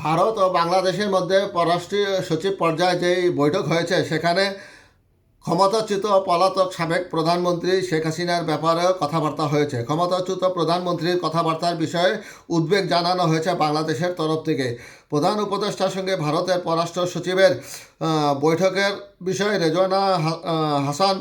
ভারত ও বাংলাদেশের মধ্যে পররাষ্ট্র সচিব পর্যায়ে যেই বৈঠক হয়েছে, সেখানে ক্ষমতাচ্যুত পলাতক সাবেক প্রধানমন্ত্রী শেখ হাসিনার ব্যাপারেও কথাবার্তা হয়েছে। ক্ষমতাচ্যুত প্রধানমন্ত্রীর কথাবার্তার বিষয়ে উদ্বেগ জানানো হয়েছে বাংলাদেশের তরফ থেকে। প্রধান উপদেষ্টার সঙ্গে ভারতের পররাষ্ট্র সচিবের বৈঠকের বিষয়ে রেজওয়ানা হাসান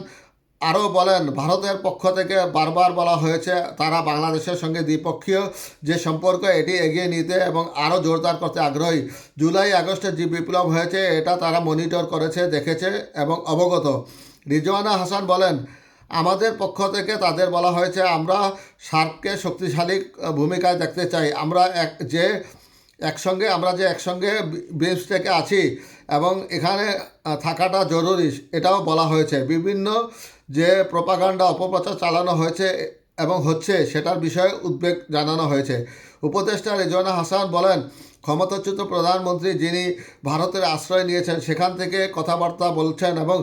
আরও বলেন, ভারতের পক্ষ থেকে বারবার বলা হয়েছে, তারা বাংলাদেশের সঙ্গে দ্বিপক্ষীয় যে সম্পর্ক, এটি এগিয়ে নিতে এবং আরও জোরদার করতে আগ্রহী। জুলাই, আগস্টে যে বিপ্লব হয়েছে, এটা তারা মনিটর করেছে, দেখেছে এবং অবগত। রিজওয়ানা হাসান বলেন, আমাদের পক্ষ থেকে তাদের বলা হয়েছে, আমরা সার্ককে শক্তিশালী ভূমিকায় দেখতে চাই। আমরা এক যে একসঙ্গে, আমরা যে একসঙ্গে বিমস্টেকে আছি এবং এখানে থাকাটা জরুরি, এটাও বলা হয়েছে। বিভিন্ন যে প্রপাগান্ডা, অপপ্রচার চালানো হয়েছে এবং হচ্ছে, সেটার বিষয়ে উদ্বেগ জানানো হয়েছে। উপদেষ্টা রেজওয়ানা হাসান বলেন, ক্ষমতাচ্যুত প্রধানমন্ত্রী যিনি ভারতের আশ্রয় নিয়েছেন, সেখান থেকে কথাবার্তা বলছেন এবং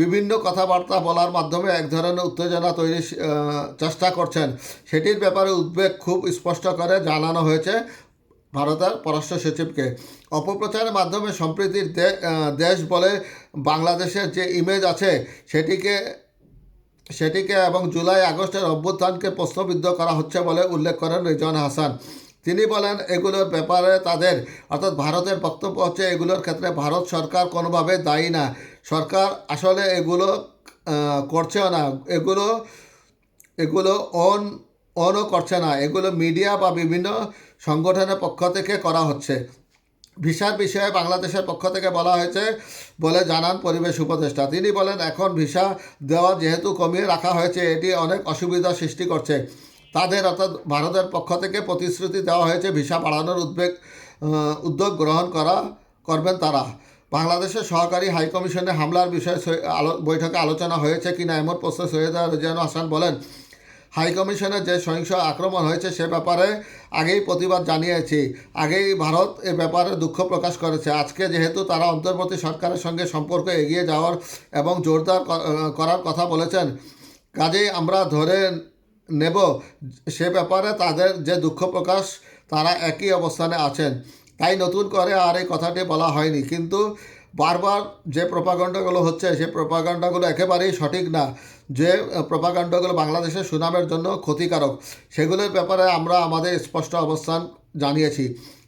বিভিন্ন কথাবার্তা বলার মাধ্যমে এক ধরনের উত্তেজনা তৈরির চেষ্টা করছেন। সেটির ব্যাপারে উদ্বেগ খুব স্পষ্ট করে জানানো হয়েছে। ভারতের পররাষ্ট্র সচিবকে। অপপ্রচারের মাধ্যমে সম্প্রীতির দেশ বলে বাংলাদেশের যে ইমেজ আছে, সেটিকে সেটিকে এবং জুলাই আগস্টের অভ্যুত্থানকে প্রশ্নবিদ্ধ করা হচ্ছে বলে উল্লেখ করেন রিজন হাসান। তিনি বলেন, এগুলোর ব্যাপারে তাদের, অর্থাৎ ভারতের বক্তব্য হচ্ছে, এগুলোর ক্ষেত্রে ভারত সরকার কোনোভাবে দায়ী না। সরকার আসলে এগুলো করছেও না। এগুলো এগুলো অন অনও করছে না। এগুলো মিডিয়া বা বিভিন্ন সংগঠনের পক্ষ থেকে করা হচ্ছে। ভিসার বিষয়ে বাংলাদেশের পক্ষ থেকে বলা হয়েছে বলে জানান পরিবেশ উপদেষ্টা। তিনি বলেন, এখন ভিসা দেওয়া যেহেতু কমিয়ে রাখা হয়েছে, এটি অনেক অসুবিধা সৃষ্টি করছে। তাদের অর্থাৎ ভারতের পক্ষ থেকে প্রতিশ্রুতি দেওয়া হয়েছে, ভিসা বাড়ানোর উদ্বেগ উদ্যোগ গ্রহণ করা, করবেন তারা। বাংলাদেশের সহকারী হাইকমিশনে হামলার বিষয়ে বৈঠকে আলোচনা হয়েছে কিনা এমন প্রশ্ন সৈয়দ রেজান হাসান বলেন হাইকমিশনের যে সহিংস আক্রমণ হয়েছে সে ব্যাপারে আগেই প্রতিবাদ জানিয়েছি। আগেই ভারত এ ব্যাপারে দুঃখ প্রকাশ করেছে। আজকে যেহেতু তারা অন্তর্বর্তী সরকারের সঙ্গে সম্পর্ক এগিয়ে যাওয়ার এবং জোরদার করার কথা বলেছেন, কাজেই আমরা ধরে নেব সে ব্যাপারে তাদের যে দুঃখ প্রকাশ, তারা একই অবস্থানে আছেন। তাই নতুন করে আর এই কথাটি বলা হয়নি। কিন্তু বারবার যে প্রপাগান্ডাগুলো হচ্ছে, সেই প্রপাগান্ডাগুলো একেবারেই সঠিক না। যে প্রপাগান্ডাগুলো বাংলাদেশের সুনামের জন্য ক্ষতিকারক, সেগুলোর ব্যাপারে আমরা আমাদের স্পষ্ট অবস্থান জানিয়েছি।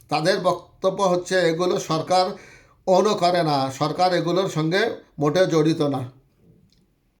তাদের বক্তব্য হচ্ছে, এগুলো সরকার অনও করে না। সরকার এগুলোর সঙ্গে মোটে জড়িত না।